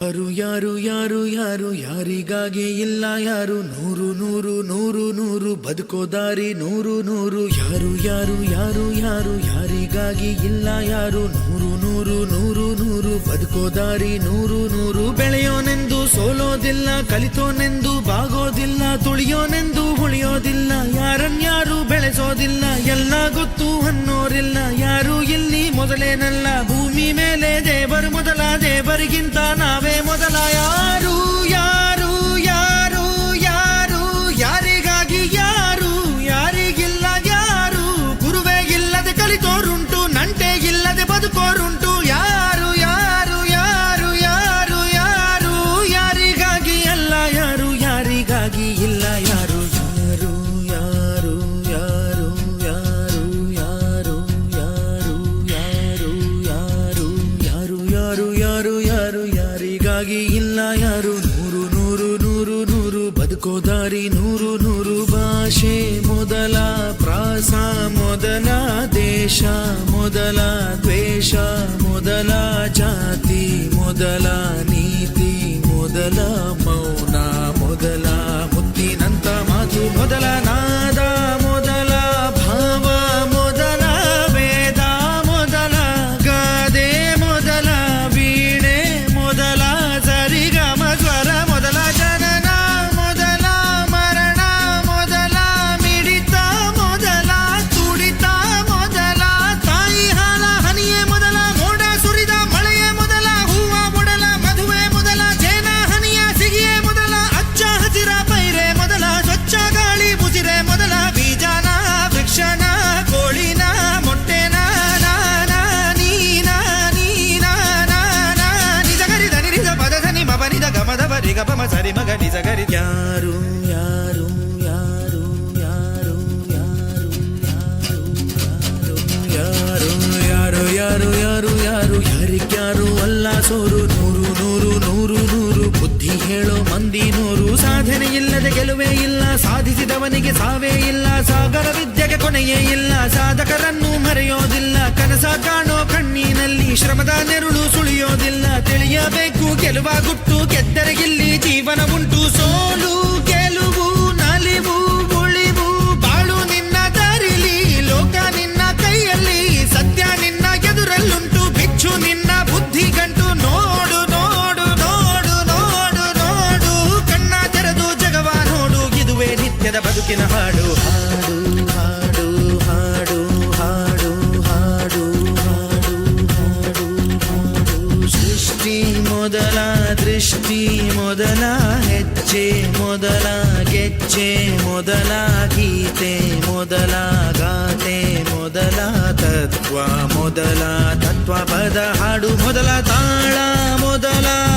ಯಾರು ಯಾರು ಯಾರು ಯಾರು ಯಾರಿಗಾಗಿ ಇಲ್ಲ ಯಾರು? ನೂರು ನೂರು ನೂರು ನೂರು ಬದುಕೋ ದಾರಿ, ನೂರು ನೂರು ಯಾರು ಯಾರು ಯಾರು ಯಾರು ಯಾರಿಗಾಗಿ ಇಲ್ಲ ಯಾರು? ನೂರು ನೂರು ನೂರು ನೂರು ಬದುಕೋ ದಾರಿ, ನೂರು ನೂರು ಬೆಳೆಯೋನೆಂದು ಸೋಲೋದಿಲ್ಲ, ಕಲಿತೋನೆಂದು ಬಾಗೋದಿಲ್ಲ, ತುಳಿಯೋನೆಂದು ಉಳಿಯೋದಿಲ್ಲ, ಯಾರನ್ಯಾರು ಬೆಳೆಸೋದಿಲ್ಲ, ಎಲ್ಲ ಗೊತ್ತು ಮೊದಲ ದೇವರಿಗಿಂತ ನಾವೇ ಮೊದಲ ಯಾರು ಯಾರು ಯಾರು ಯಾರು ಯಾರಿಗಾಗಿ ಯಾರು ಯಾರಿಗಿಲ್ಲ ಯಾರು ಗುರುವೇ ಇಲ್ಲದೆ ಕಲಿತೋರುಂಟು ನಂಟೆ ಇಲ್ಲದೆ ಬದುಕೋರುಂಟು ಯಾರು ಯಾರು ಯಾರು ಯಾರು ಯಾರು ಯಾರಿಗಾಗಿ ಅಲ್ಲ ಯಾರು ಯಾರಿಗಾಗಿ ಇಲ್ಲ ಯಾರು ಯಾರು ಯಾರು ಯಾರು ಯಾರು ಯಾರು ಯಾರು ಯಾರು ಯಾರು ಯಾರು ಯಾರು ಯಾರು ಇಲ್ಲ ಯಾರು? ನೂರು ನೂರು ನೂರು ನೂರು. ಬದುಕೋ ದಾರಿ, ನೂರು ನೂರು. ಭಾಷೆ ಮೊದಲ, ಪ್ರಾಸ ಮೊದಲ, ದೇಶ ಮೊದಲ, ದ್ವೇಷ ಮೊದಲ, ಜಾತಿ ಮೊದಲ, ನೀತಿ ಮೊದಲ, ಮೌನ ಮೊದಲ, ಮುತ್ತಿನಂತ ಮಾತು ಮೊದಲ. ಬರಿ ಗಮ ಸರಿ ಮಗ ನಿಜ ಗರಿ ಯಾರು ಯಾರು ಯಾರು ಯಾರು ಯಾರು ಯಾರು ಯಾರು ಯಾರು ಯಾರು ಯಾರು ಯಾರಿಗ್ಯಾರು ಅಲ್ಲ ಸೋರು ಹೇಳೋ ಮಂದಿ ನೂರು ಸಾಧನೆ ಇಲ್ಲದೆ ಗೆಲುವೇ ಇಲ್ಲ. ಸಾಧಿಸಿದವನಿಗೆ ಸಾವೇ ಇಲ್ಲ. ಸಾಗರ ವಿದ್ಯೆಗೆ ಕೊನೆಯೇ ಇಲ್ಲ. ಸಾಧಕರನ್ನು ಮರೆಯೋದಿಲ್ಲ. ಕನಸ ಕಾಣೋ ಕಣ್ಣಿನಲ್ಲಿ ಶ್ರಮದ ನೆರಳು ಸುಳಿಯೋದಿಲ್ಲ. ತಿಳಿಯಬೇಕು ಗೆಲುವ ಗುಟ್ಟು ಗೆದ್ದರೆ ಗಿಲ್ಲಿ ಜೀವನ ಉಂಟು. ದೃಷ್ಟಿ ಮೊದಲ, ಹೆಚ್ಚೆ ಮೊದಲ ಗೆಚ್ಚೆ ಮೊದಲ, ಗೀತೆ ಮೊದಲ, ಗಾತೆ ಮೊದಲ, ತತ್ವ ಮೊದಲ, ತತ್ವ ಪದ ಹಾಡು ಮೊದಲ, ತಾಳ ಮೊದಲ.